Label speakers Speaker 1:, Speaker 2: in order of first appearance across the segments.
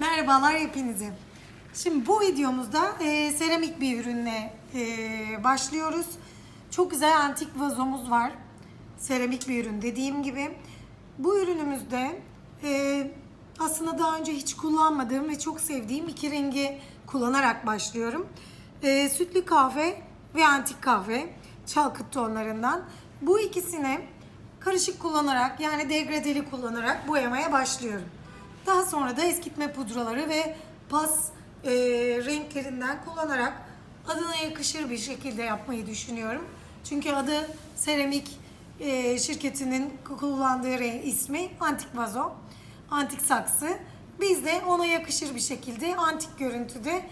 Speaker 1: Merhabalar hepinize. Şimdi bu videomuzda e, seramik bir ürünle e, başlıyoruz. Çok güzel antik vazomuz var. Seramik bir ürün dediğim gibi. Bu ürünümüzde e, aslında daha önce hiç kullanmadığım ve çok sevdiğim iki rengi kullanarak başlıyorum. E, sütlü kahve ve antik kahve çalkıt tonlarından. Bu ikisini karışık kullanarak yani degradeli kullanarak boyamaya başlıyorum. Daha sonra da eskitme pudraları ve pas e, renklerinden kullanarak adına yakışır bir şekilde yapmayı düşünüyorum. Çünkü adı seramik e, şirketinin kullandığı ismi antik vazo, antik saksı. Biz de ona yakışır bir şekilde antik görüntüde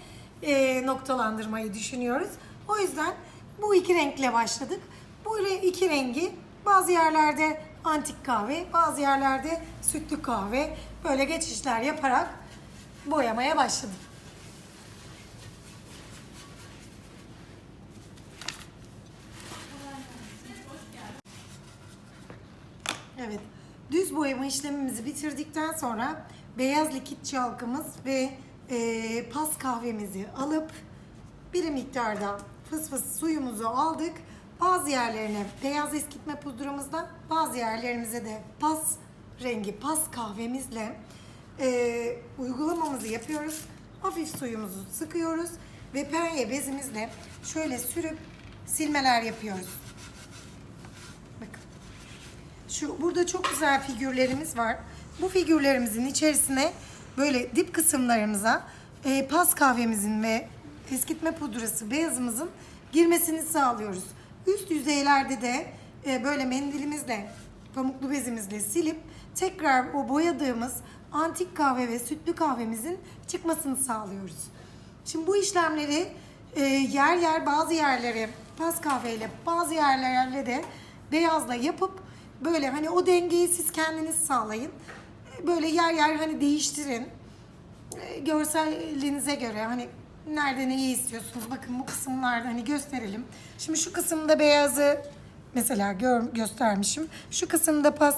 Speaker 1: e, noktalandırmayı düşünüyoruz. O yüzden bu iki renkle başladık. Bu iki rengi bazı yerlerde antik kahve, bazı yerlerde sütlü kahve böyle geçişler yaparak boyamaya başladım. Evet. Düz boyama işlemimizi bitirdikten sonra beyaz likit çalkımız ve e, pas kahvemizi alıp bir miktarda fıs fıs suyumuzu aldık. Bazı yerlerine beyaz eskitme pudramızla bazı yerlerimize de pas rengi pas kahvemizle e, uygulamamızı yapıyoruz. Hafif suyumuzu sıkıyoruz ve penye bezimizle şöyle sürüp silmeler yapıyoruz. Bakın. Şu burada çok güzel figürlerimiz var. Bu figürlerimizin içerisine böyle dip kısımlarımıza e, pas kahvemizin ve eskitme pudrası beyazımızın girmesini sağlıyoruz. Üst yüzeylerde de e, böyle mendilimizle, pamuklu bezimizle silip tekrar o boyadığımız antik kahve ve sütlü kahvemizin çıkmasını sağlıyoruz. Şimdi bu işlemleri e, yer yer bazı yerlere pas kahveyle bazı yerlerle de beyazla yapıp böyle hani o dengeyi siz kendiniz sağlayın. E, Böyle yer yer hani değiştirin. E, görselliğinize göre hani nerede neyi istiyorsunuz bakın bu kısımlarda hani gösterelim. Şimdi şu kısımda beyazı mesela gör, göstermişim. Şu kısımda pas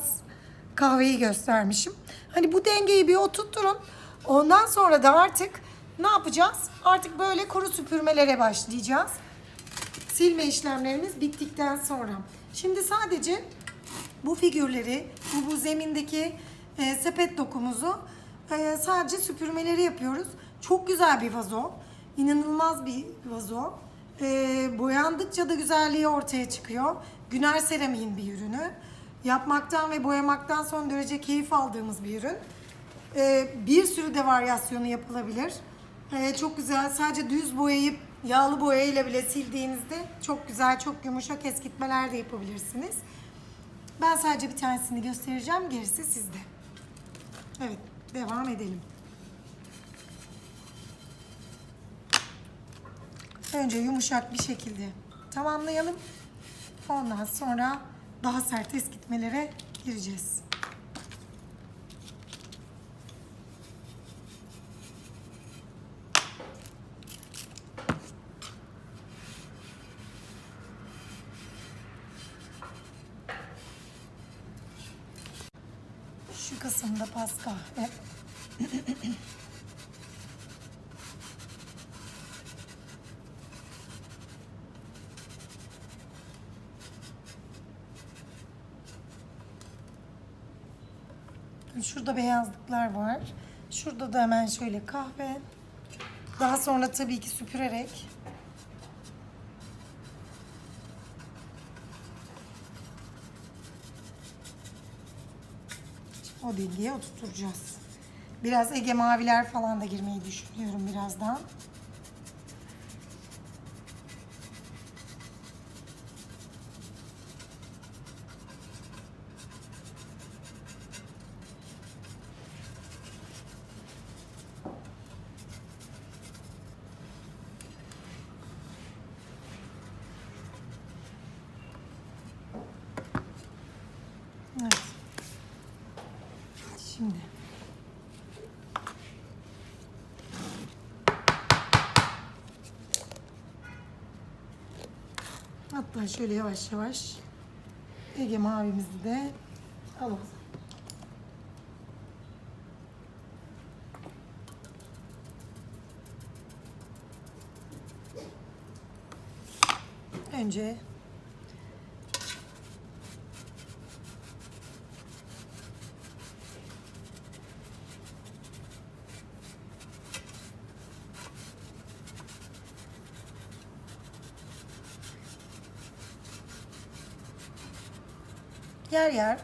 Speaker 1: kahveyi göstermişim. Hani bu dengeyi bir oturtturun. Ondan sonra da artık ne yapacağız? Artık böyle kuru süpürmelere başlayacağız. Silme işlemlerimiz bittikten sonra. Şimdi sadece bu figürleri, bu, bu zemindeki e, sepet dokumuzu e, sadece süpürmeleri yapıyoruz. Çok güzel bir vazo. İnanılmaz bir vazo. E, boyandıkça da güzelliği ortaya çıkıyor. Güner Seramik'in bir ürünü. Yapmaktan ve boyamaktan son derece keyif aldığımız bir ürün. E, bir sürü de varyasyonu yapılabilir. E, çok güzel. Sadece düz boyayıp yağlı boyayla bile sildiğinizde çok güzel, çok yumuşak eskitmeler de yapabilirsiniz. Ben sadece bir tanesini göstereceğim. Gerisi sizde. Evet, devam edelim. Önce yumuşak bir şekilde tamamlayalım. Ondan sonra daha sert eskitmelere gireceğiz. Şu kısımda pas kahve. Şurada beyazlıklar var. Şurada da hemen şöyle kahve. Daha sonra tabii ki süpürerek o dengeye oturtacağız. Biraz Ege maviler falan da girmeyi düşünüyorum birazdan. Şimdi. Hatta şöyle yavaş yavaş Ege mavimizi de alalım. Önce yer yer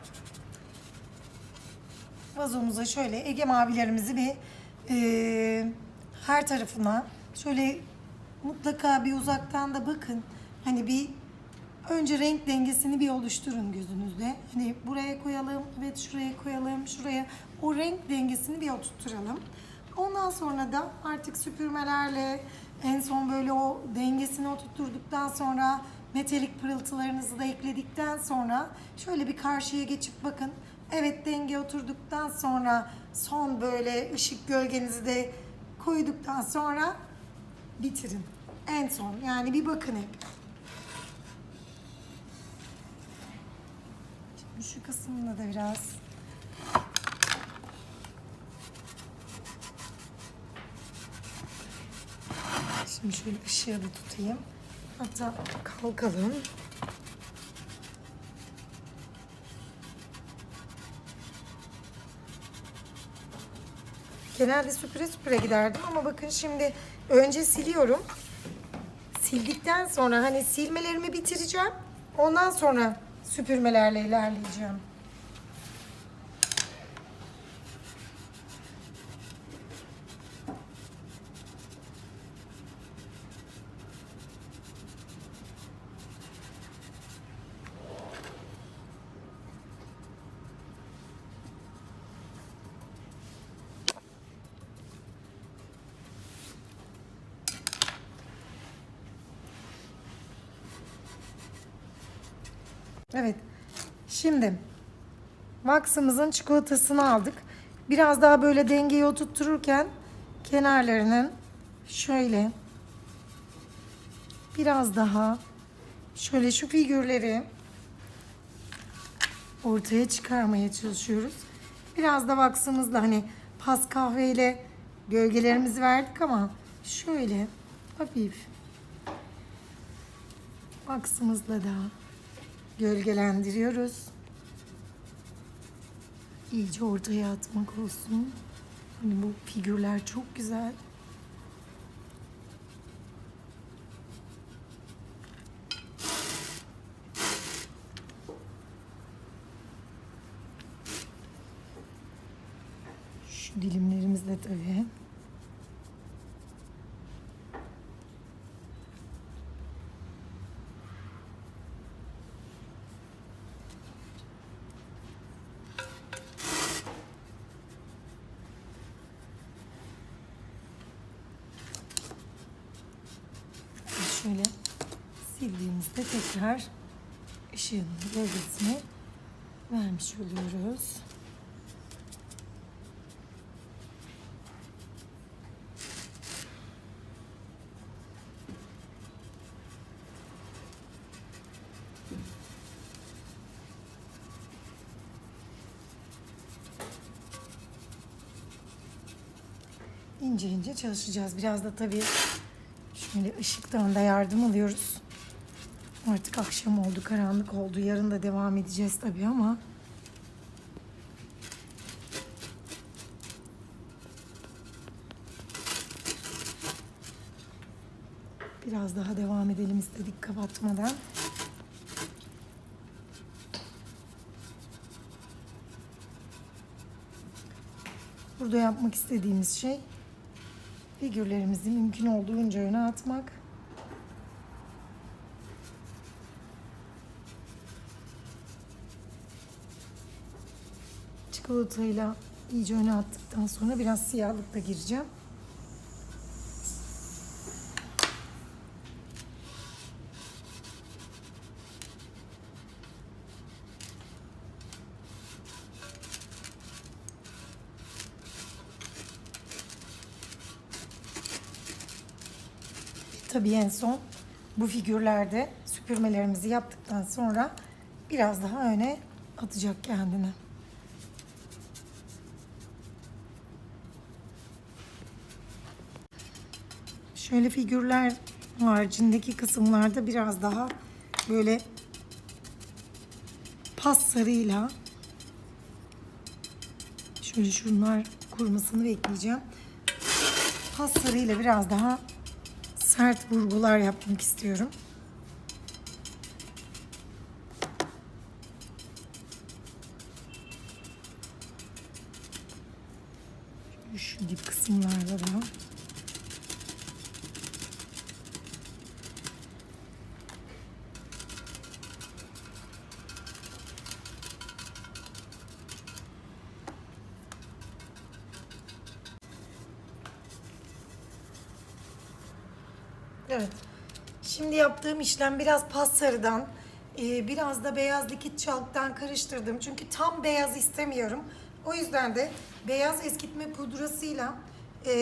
Speaker 1: vazomuza şöyle Ege mavilerimizi bir eee, her tarafına şöyle mutlaka bir uzaktan da bakın. Hani bir önce renk dengesini bir oluşturun gözünüzde. Hani buraya koyalım, evet şuraya koyalım, şuraya. O renk dengesini bir oturtturalım. Ondan sonra da artık süpürmelerle en son böyle o dengesini oturtturduktan sonra metalik pırıltılarınızı da ekledikten sonra şöyle bir karşıya geçip bakın. Evet denge oturduktan sonra son böyle ışık gölgenizi de koyduktan sonra bitirin. En son yani bir bakın hep. Şimdi şu kısmında da biraz Şimdi şöyle ışığı bir tutayım. Hatta kalkalım. Genelde süpüre süpüre giderdim ama bakın şimdi önce siliyorum. Sildikten sonra hani silmelerimi bitireceğim. Ondan sonra süpürmelerle ilerleyeceğim. Evet. Şimdi Max'ımızın çikolatasını aldık. Biraz daha böyle dengeyi oturttururken kenarlarının şöyle biraz daha şöyle şu figürleri ortaya çıkarmaya çalışıyoruz. Biraz da Max'ımızla hani pas kahveyle gölgelerimizi verdik ama şöyle hafif Max'ımızla da gölgelendiriyoruz. İyice ortaya atmak olsun. Hani bu figürler çok güzel. Şu dilimlerimiz de tabii. Şöyle sildiğimizde tekrar ışığın gölgesini vermiş oluyoruz. ince ince çalışacağız. Biraz da tabii şöyle ışıktan da yardım alıyoruz. Artık akşam oldu, karanlık oldu. Yarın da devam edeceğiz tabii ama biraz daha devam edelim istedik kapatmadan. Burada yapmak istediğimiz şey figürlerimizi mümkün olduğunca öne atmak. Çikolatayla iyice öne attıktan sonra biraz siyahlıkla gireceğim. Tabii en son bu figürlerde süpürmelerimizi yaptıktan sonra biraz daha öne atacak kendini. Şöyle figürler haricindeki kısımlarda biraz daha böyle pas sarıyla şöyle şunlar kurumasını bekleyeceğim. Pas sarıyla biraz daha sert vurgular yapmak istiyorum. Evet. Şimdi yaptığım işlem biraz pas sarıdan, e, biraz da beyaz likit çalktan karıştırdım. Çünkü tam beyaz istemiyorum. O yüzden de beyaz eskitme pudrasıyla e,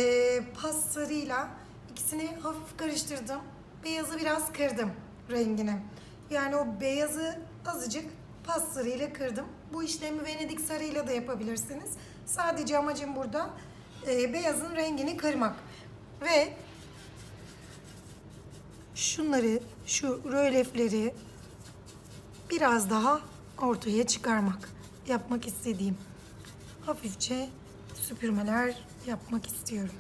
Speaker 1: pas sarıyla ikisini hafif karıştırdım. Beyazı biraz kırdım rengini. Yani o beyazı azıcık pas sarıyla kırdım. Bu işlemi Venedik sarıyla da yapabilirsiniz. Sadece amacım burada e, beyazın rengini kırmak. Ve şunları, şu rölefleri biraz daha ortaya çıkarmak. Yapmak istediğim. Hafifçe süpürmeler yapmak istiyorum.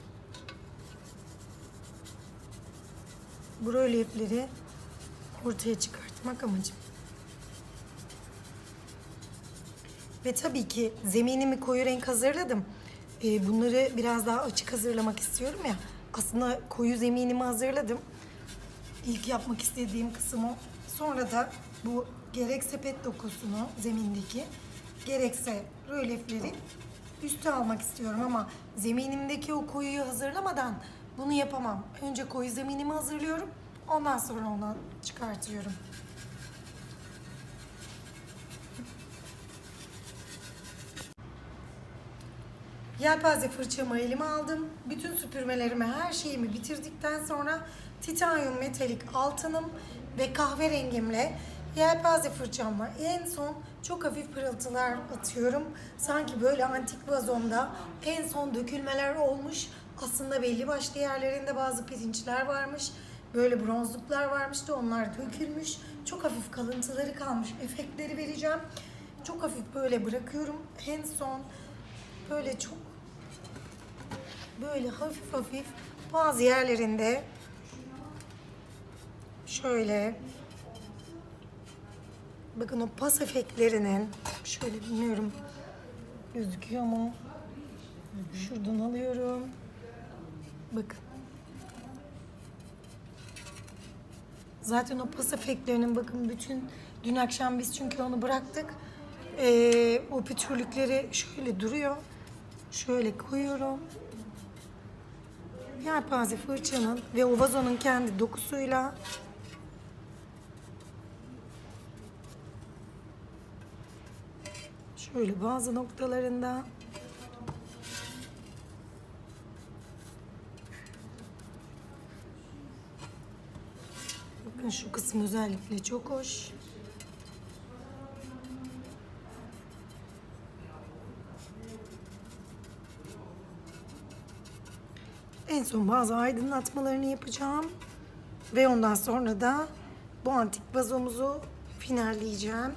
Speaker 1: Bu rölefleri ortaya çıkartmak amacım. Ve tabii ki zeminimi koyu renk hazırladım. Ee, bunları biraz daha açık hazırlamak istiyorum ya. Aslında koyu zeminimi hazırladım. İlk yapmak istediğim kısım o. Sonra da bu gerek sepet dokusunu zemindeki gerekse rölefleri üste almak istiyorum ama zeminimdeki o koyuyu hazırlamadan bunu yapamam. Önce koyu zeminimi hazırlıyorum. Ondan sonra onu çıkartıyorum. Yelpaze fırçamı elime aldım. Bütün süpürmelerimi, her şeyimi bitirdikten sonra titanyum metalik altınım ve kahverengimle yelpaze fırçamla en son çok hafif pırıltılar atıyorum. Sanki böyle antik vazomda en son dökülmeler olmuş. Aslında belli başlı yerlerinde bazı pirinçler varmış. Böyle bronzluklar varmış da onlar dökülmüş. Çok hafif kalıntıları kalmış. Efektleri vereceğim. Çok hafif böyle bırakıyorum. En son böyle çok böyle hafif hafif bazı yerlerinde şöyle bakın o pas efektlerinin şöyle bilmiyorum gözüküyor mu? Şuradan alıyorum. Bakın. Zaten o pas efektlerinin bakın bütün dün akşam biz çünkü onu bıraktık. Ee, o pütürlükleri şöyle duruyor. Şöyle koyuyorum. Yelpaze fırçanın ve o vazonun kendi dokusuyla şöyle bazı noktalarında Bakın şu kısım özellikle çok hoş. En son bazı aydınlatmalarını yapacağım. Ve ondan sonra da bu antik vazomuzu finalleyeceğim.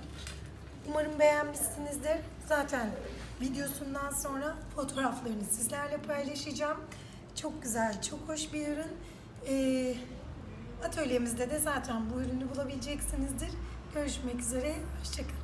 Speaker 1: Umarım beğenmişsinizdir. Zaten videosundan sonra fotoğraflarını sizlerle paylaşacağım. Çok güzel, çok hoş bir ürün. Ee, atölyemizde de zaten bu ürünü bulabileceksinizdir. Görüşmek üzere, hoşçakalın.